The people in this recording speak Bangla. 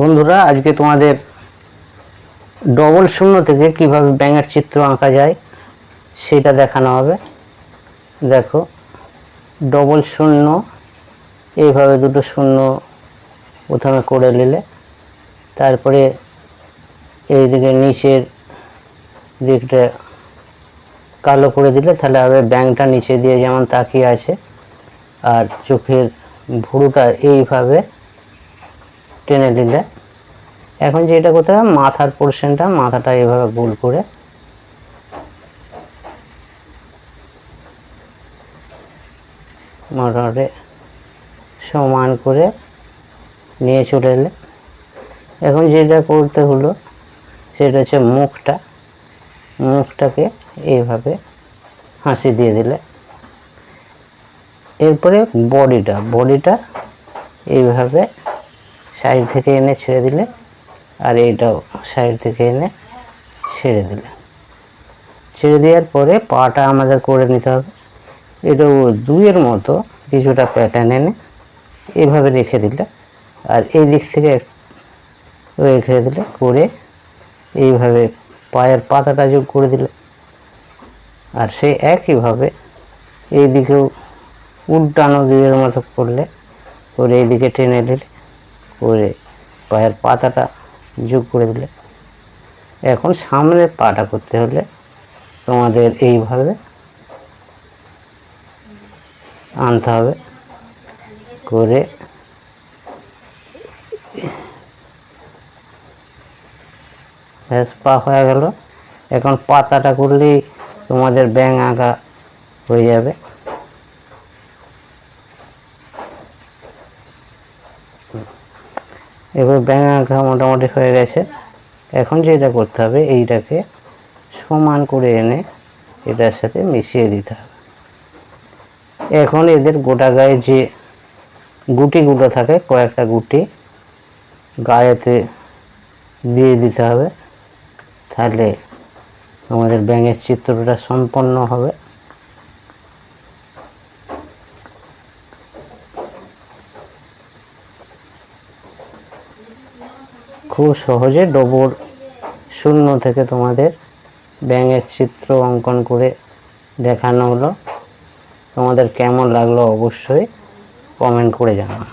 বন্ধুরা, আজকে তোমাদের ডবল শূন্য থেকে কীভাবে ব্যাঙের চিত্র আঁকা যায় সেটা দেখানো হবে। দেখো ডবল শূন্য, এইভাবে দুটো শূন্য প্রথমে করে নিলে, তারপরে এইদিকে নিচের দিকটা কালো করে দিলে, তাহলে হবে ব্যাংটা নিচে দিয়ে যেমন তাকিয়ে আছে, আর চোখের ভুরুটা এইভাবে টেনে দিলে। এখন যেটা করতে হবে, মাথার পোর্শনটা মাথাটা এভাবে গোল করে মোটামুটি সমান করে নিয়ে চলে এলে। এখন যেটা করতে হলো, সেটা হচ্ছে মুখটা, মুখটাকে এইভাবে হাসি দিয়ে দিলে। এরপরে বডিটা বডিটা এইভাবে সাইড থেকে এনে ছেড়ে দিলে, আর এইটাও সাইড থেকে এনে ছেড়ে দিলে। ছেড়ে দেওয়ার পরে পাটা আমাদের করে নিতে হবে। এটাও দুইয়ের মতো কিছুটা প্যাটার্ন এনে এভাবে রেখে দিলে, আর এই দিক থেকে রেখে দিলে, করে এইভাবে পায়ের পাতাটা যোগ করে দিলে। আর সে একইভাবে এই দিকেও উল্টানো দুইয়ের মতো করলে, করে এইদিকে টেনে দিলে করে পায়ের পাতাটা যোগ করে দিলে। এখন সামনের পাটা করতে হলে তোমাদের এইভাবে আনতে হবে। করে ব্যাস, পা হয়ে গেল। এখন পাতাটা করলেই তোমাদের ব্যাং আঁকা হয়ে যাবে। এবার ব্যাং আঁকা মোটামুটি হয়ে গেছে। এখন যেটা করতে হবে, এইটাকে সমান করে এনে এটার সাথে মিশিয়ে দিতে হবে। এখন এদের গোটা গায়ে যে গুটিগুলো থাকে, কয়েকটা গুটি গায়েতে দিয়ে দিতে হবে। তাহলে আমাদের ব্যাঙের চিত্রটা সম্পন্ন হবে। খুব সহজে ডবল শূন্য থেকে তোমাদের ব্যাঙের চিত্র অঙ্কন করে দেখানো হলো। তোমাদের কেমন লাগল অবশ্যই কমেন্ট করে জানাও।